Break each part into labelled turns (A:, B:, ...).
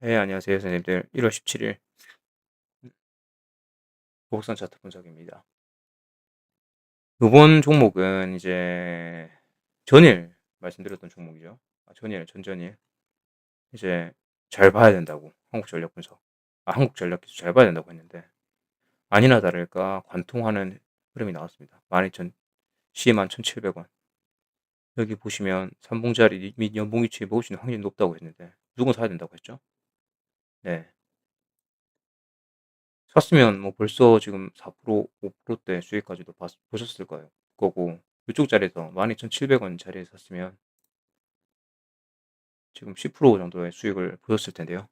A: 네, 안녕하세요, 선생님들. 1월 17일 보국성 차트 분석입니다. 이번 종목은 이제 전일 말씀드렸던 종목이죠. 아, 전일, 전전일. 이제 잘 봐야 된다고. 한국전력 분석. 아, 한국전력 기술 잘 봐야 된다고 했는데 아니나 다를까 관통하는 흐름이 나왔습니다. 12,000, 121,700원. 여기 보시면 삼봉자리 및 연봉위치에 먹을 수 있는 확률이 높다고 했는데 무조건 사야 된다고 했죠. 네. 샀으면 뭐 벌써 지금 4% 5%대 수익까지도 봤, 보셨을 거예요. 거고 이쪽 자리에서 12,700 원 자리에 샀으면 지금 10% 정도의 수익을 보셨을 텐데요.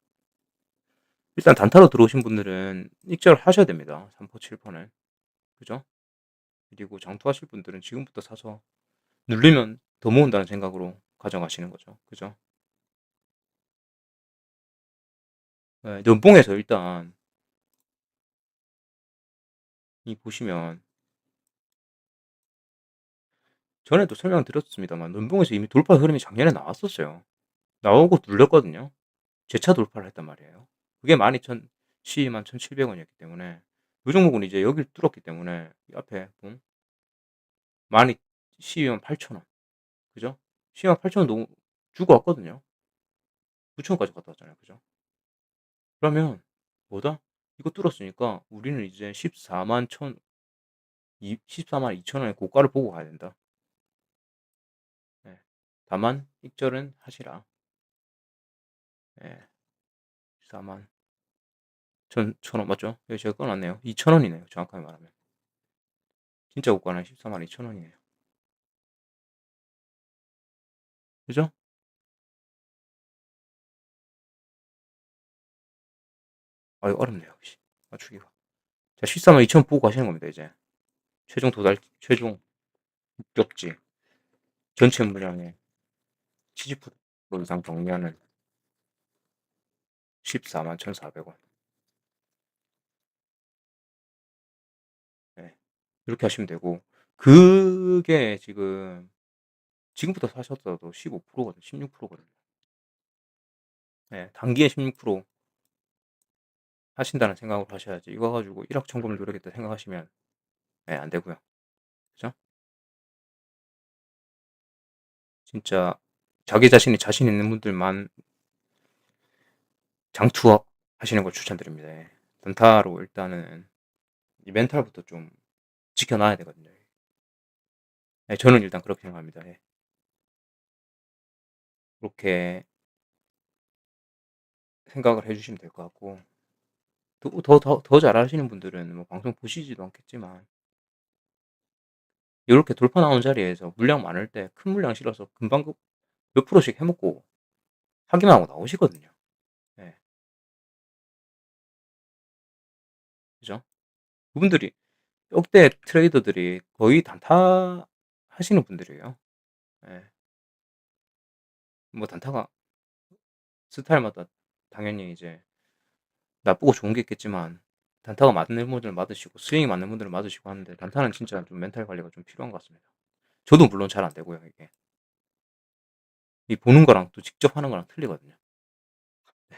A: 일단 단타로 들어오신 분들은 익절 하셔야 됩니다. 3포 7포는 그죠? 그리고 장투하실 분들은 지금부터 사서 누르면 더 모은다는 생각으로 가져가시는 거죠. 그죠? 네, 연봉에서 일단 이 보시면 전에도 설명드렸습니다만 연봉에서 이미 돌파 흐름이 작년에 나왔었어요. 나오고 눌렸거든요. 재차 돌파를 했단 말이에요. 그게 12,000, 12만 1,700원이었기 때문에 이 종목은 이제 여기를 뚫었기 때문에 이 앞에 본 12, 12만 8천원 그죠? 12만 8천원 너무 주고 왔거든요. 9천원까지 갔다 왔잖아요. 그죠? 그러면 뭐다? 이거 뚫었으니까 우리는 이제 14만 1 14만 2천원의 고가를 보고 가야 된다. 네. 다만 익절은 하시라. 네. 14만 천, 천원 맞죠? 여기 제가 꺼놨네요. 2천원이네요. 정확하게 말하면. 진짜 고가는 14만 2천원이네요. 그죠? 아, 이거 어렵네요. 맞추기가. 자, 14만 2천 보고 가시는 겁니다, 이제. 최종 도달, 최종 목적지. 전체 물량의 70% 이상 정리하는 14만 1,400원. 네. 이렇게 하시면 되고, 그게 지금, 지금부터 사셨어도 15%거든, 16%거든요. 네, 단기에 16% 하신다는 생각으로 하셔야지. 이거 가지고 1억 천금을 노리겠다 생각하시면, 네, 안 되고요. 그죠? 진짜, 자기 자신이 자신 있는 분들만 장투업 하시는 걸 추천드립니다. 예. 단타로 일단은 이 멘탈부터 좀 지켜놔야 되거든요. 예, 저는 일단 그렇게 생각합니다. 예. 그렇게 생각을 해주시면 될 것 같고 더 더 더 잘하시는 분들은 뭐 방송 보시지도 않겠지만 이렇게 돌파 나온 자리에서 물량 많을 때 큰 물량 실어서 금방 그 몇 프로씩 해먹고 하기만 하고 나오시거든요. 예. 그죠? 그분들이 역대 트레이더들이 거의 단타 하시는 분들이에요. 예. 뭐 단타가 스타일마다 당연히 이제 나쁘고 좋은 게 있겠지만 단타가 맞는 분들은 맞으시고 스윙이 맞는 분들은 맞으시고 하는데 단타는 진짜 좀 멘탈 관리가 좀 필요한 것 같습니다. 저도 물론 잘 안 되고요, 이게. 이 보는 거랑 또 직접 하는 거랑 틀리거든요. 네.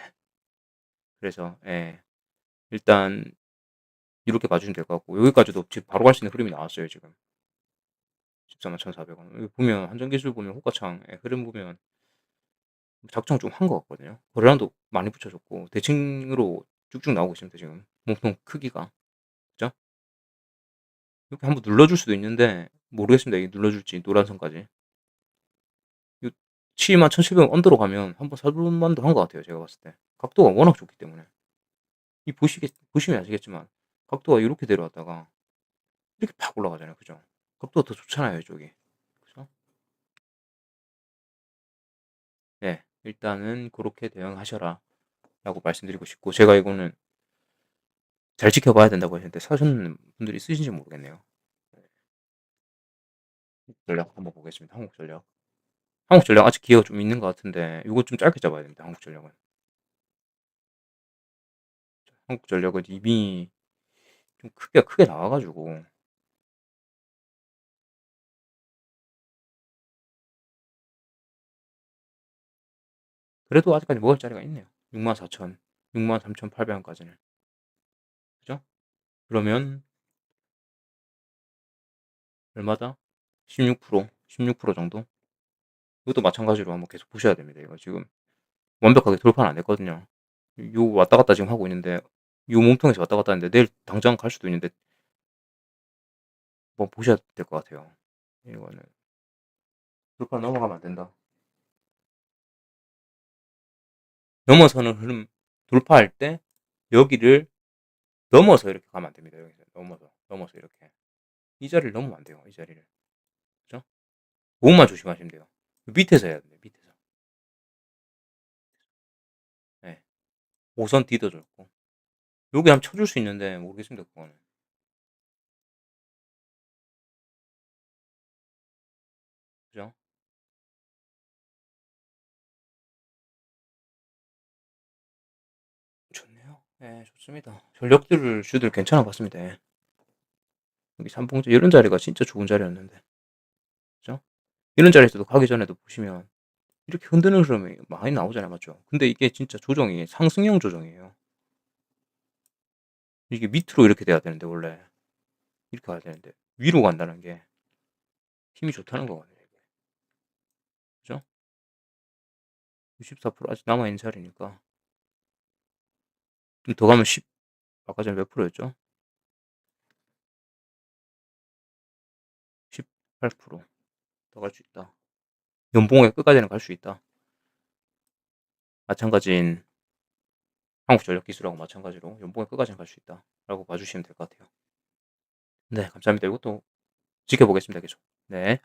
A: 그래서 예. 일단 이렇게 봐주시면 될 것 같고 여기까지도 지금 바로 갈 수 있는 흐름이 나왔어요, 지금. 14만 1,400원. 여기 보면 한전 기술 보면 호가창 예, 흐름 보면 작정 좀 한 것 같거든요. 거래량도 많이 붙여줬고 대칭으로 쭉쭉 나오고 있습니다, 지금. 몸통 크기가. 그죠? 이렇게 한번 눌러줄 수도 있는데 모르겠습니다. 이게 눌러줄지 노란 선까지. 7만 1,700원 언더로 가면 한번 살만도 한 것 같아요. 제가 봤을 때. 각도가 워낙 좋기 때문에. 이 보시겠, 보시면 아시겠지만 각도가 이렇게 내려왔다가 이렇게 팍 올라가잖아요. 그죠? 각도가 더 좋잖아요. 이쪽이. 그죠? 네. 일단은 그렇게 대응하셔라. 라고 말씀드리고 싶고 제가 이거는 잘 지켜봐야 된다고 했는데 사셨는 분들이 있으신지 모르겠네요. 전략 한번 보겠습니다. 한국전력. 한국전력 아직 기회가 좀 있는 것 같은데 이거 좀 짧게 잡아야 됩니다. 한국전력은. 한국전력은 이미 좀 크게 크게 나와가지고 그래도 아직까지 먹을 자리가 있네요. 64,000 63,800 원까지는. 그죠? 그러면 얼마다? 16% 16% 정도? 이것도 마찬가지로 한번 계속 보셔야 됩니다. 이거 지금 완벽하게 돌파는 안 했거든요. 요 왔다 갔다 지금 하고 있는데 요 몸통에서 왔다 갔다 하는데 내일 당장 갈 수도 있는데 뭐 보셔야 될 것 같아요. 이거는 돌파 넘어가면 안 된다. 넘어서는 흐름 돌파할 때 여기를 넘어서 이렇게 가면 안 됩니다. 여기서 넘어서 넘어서 이렇게 이 자리를 넘으면 안 돼요. 이 자리를 그죠? 그것만 조심하시면 돼요. 밑에서 해야 돼요. 밑에서. 네. 5선 뒤도졌고 여기 한번 쳐줄 수 있는데 모르겠습니다. 그거는. 네, 좋습니다. 전력들 슈들 괜찮아 봤습니다. 예. 여기 3봉제 이런 자리가 진짜 좋은 자리였는데. 그죠? 이런 자리에서도 가기 전에도 보시면 이렇게 흔드는 흐름이 많이 나오잖아요. 맞죠? 근데 이게 진짜 조정이 상승형 조정이에요. 이게 밑으로 이렇게 돼야 되는데 원래 이렇게 가야 되는데 위로 간다는 게 힘이 좋다는 거거든요. 그죠? 64% 아직 남아 있는 자리니까 좀 더 가면 10 아까 전에 몇 프로였죠? 18%더 갈 수 있다. 연봉의 끝까지는 갈 수 있다. 마찬가지인 한국전력기술하고 마찬가지로 연봉의 끝까지는 갈 수 있다. 라고 봐주시면 될 것 같아요. 네, 감사합니다. 이것도 지켜보겠습니다. 계속. 네.